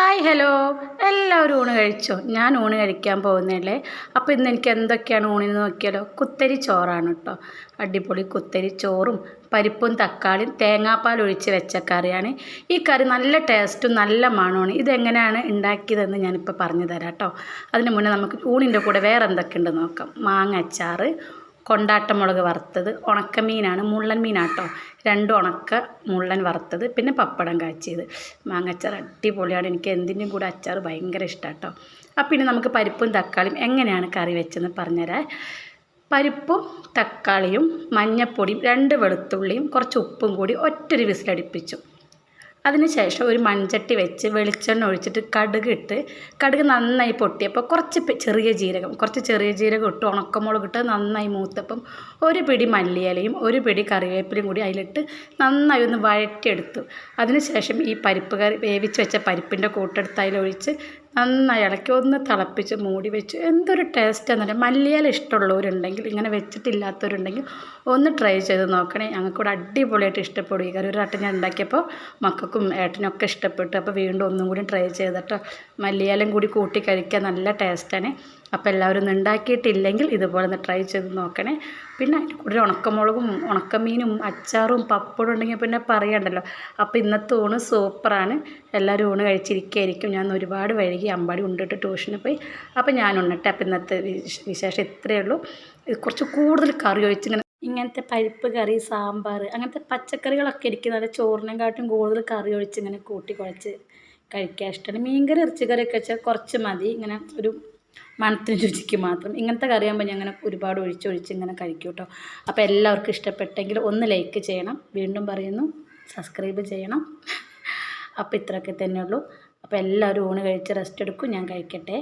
Hi hello. എല്ലാവരും ഊണ് കഴിച്ചോ? ഞാൻ ഊണ് കഴിക്കാൻ പോകുന്നതല്ലേ? അപ്പോൾ ഇന്ന് എനിക്ക് എന്തൊക്കെയാണ് ഊണിന് നോക്കിയാലോ? കുത്തരി ചോറാണ് കേട്ടോ. അടിപൊളി കുത്തരി ചോറും പരിപ്പും തക്കാളിയും തേങ്ങാപ്പാൽ ഒഴിച്ച് വെച്ച കറിയാണ്. ഈ കറി നല്ല ടേസ്റ്റും നല്ല മണമാണ് ഇതെങ്ങനെയാണ് ഉണ്ടാക്കിയതെന്ന് ഞാനിപ്പോൾ പറഞ്ഞു തരാം കേട്ടോ. അതിന് മുന്നേ നമുക്ക് ഊണിന്റെ കൂടെ വേറെ എന്തൊക്കെയുണ്ട് നോക്കാം. മാങ്ങ അച്ചാറ് കൊണ്ടാട്ടമുളക് വറുത്തത്. ഉണക്കമീനാണ് മുള്ളൻ മീനാട്ടോ. രണ്ട് ഉണക്ക മുള്ളൻ വറുത്തത് പിന്നെ പപ്പടം കാച്ചിയത്. മാങ്ങച്ചാർ അടിപൊളിയാണ്. എനിക്ക് എന്തിന്റെയും കൂടെ അച്ചാർ ഭയങ്കര ഇഷ്ടമാട്ടോ അപ്പം ഇനി നമുക്ക് പരിപ്പും തക്കാളിയും എങ്ങനെയാണ് കറി വെച്ചെന്ന് പറഞ്ഞുതരാം. പരിപ്പും തക്കാളിയും മഞ്ഞൾപ്പൊടിയും രണ്ട് വെളുത്തുള്ളിയും കുറച്ച് ഉപ്പും കൂടി ഒറ്റൊരു വിസിലടിപ്പിച്ചു. അതിനുശേഷം ഒരു മൺചട്ടി വെച്ച് വെളിച്ചെണ്ണ ഒഴിച്ചിട്ട് കടുക് ഇട്ട് കടുക് നന്നായി പൊട്ടിയപ്പോൾ കുറച്ച് ചെറിയ ജീരകം കുറച്ച് ചെറിയ ജീരകം ഇട്ട് ഉണക്കമുളക് ഇട്ട് നന്നായി മൂത്തപ്പം ഒരു പിടി മല്ലിയിലയും ഒരു പിടി കറിവേപ്പിലയും കൂടി അതിലിട്ട് നന്നായി ഒന്ന് വഴറ്റിയെടുത്തു. അതിനുശേഷം ഈ പരിപ്പ് കറി വേവിച്ച് വെച്ച പരിപ്പിന്റെ കൂട്ടെടുത്ത് അതിലൊഴിച്ച് നന്നായി ഇളക്കി ഒന്ന് തിളപ്പിച്ച് മൂടി വെച്ച് എന്തൊരു ടേസ്റ്റ് എന്നല്ല മല്ലിയില ഇഷ്ടമുള്ളവരുണ്ടെങ്കിൽ ഇങ്ങനെ വെച്ചിട്ടില്ലാത്തവരുണ്ടെങ്കിൽ ഒന്ന് ട്രൈ ചെയ്ത് നോക്കണേ. ഞങ്ങൾക്കിവിടെ അടിപൊളിയായിട്ട് ഇഷ്ടപ്പെടും. ഈ കറി ഒരു വട്ടം ഞാൻ ഉണ്ടാക്കിയപ്പോൾ മക്കൾക്കും ഏട്ടനൊക്കെ ഇഷ്ടപ്പെട്ടു. അപ്പോൾ വീണ്ടും ഒന്നും കൂടി ട്രൈ ചെയ്തിട്ടോ മല്ലിയാലും കൂടി കൂട്ടി കഴിക്കാൻ നല്ല ടേസ്റ്റാണ് അപ്പോൾ എല്ലാവരും ഒന്ന് ഉണ്ടാക്കിയിട്ടില്ലെങ്കിൽ ഇതുപോലെ ഒന്ന് ട്രൈ ചെയ്ത് നോക്കണേ. പിന്നെ അതിന്റെ കൂടെ ഉണക്കമുളകും ഉണക്കമീനും അച്ചാറും പപ്പടും ഉണ്ടെങ്കിൽ പിന്നെ പറയണ്ടല്ലോ. അപ്പോൾ ഇന്നത്തെ ഊണ് സൂപ്പറാണ് എല്ലാവരും ഊണ് കഴിച്ചിരിക്കുകയായിരിക്കും ഞാൻ ഒരുപാട് വൈകി അമ്പാടി ഉണ്ടിട്ട് ട്യൂഷന് പോയി. ഞാൻ അപ്പം അപ്പോൾ ഇന്നത്തെ വിശേഷം ഇത്രയേ ഉള്ളൂ. കുറച്ച് കൂടുതൽ കറി ഒഴിച്ചിങ്ങനെ ഇങ്ങനത്തെ പരിപ്പ് കറി സാമ്പാർ അങ്ങനത്തെ പച്ചക്കറികളൊക്കെ എനിക്ക് നല്ല ചോറിനെക്കാട്ടും കൂടുതൽ കറി ഒഴിച്ച് ഇങ്ങനെ കൂട്ടി കുഴച്ച് കഴിക്കാൻ ഇഷ്ടമാണ്. മീൻകറി ഇറച്ചിക്കറിയൊക്കെ വെച്ചാൽ കുറച്ച് മതി. ഇങ്ങനെ ഒരു മണത്തിന് രുചിക്ക് മാത്രം. ഇങ്ങനത്തെ കറിയാകുമ്പോൾ ഞാൻ അങ്ങനെ ഒരുപാട് ഒഴിച്ചൊഴിച്ച് ഇങ്ങനെ കഴിക്കും കേട്ടോ. അപ്പോൾ എല്ലാവർക്കും ഇഷ്ടപ്പെട്ടെങ്കിൽ ഒന്ന് ലൈക്ക് ചെയ്യണം. വീണ്ടും പറയുന്നു സബ്സ്ക്രൈബ് ചെയ്യണം. അപ്പോൾ ഇത്രയൊക്കെ തന്നെയുള്ളൂ. അപ്പോൾ എല്ലാവരും ഊണ് കഴിച്ച് റെസ്റ്റ് എടുക്കും ഞാൻ കഴിക്കട്ടെ.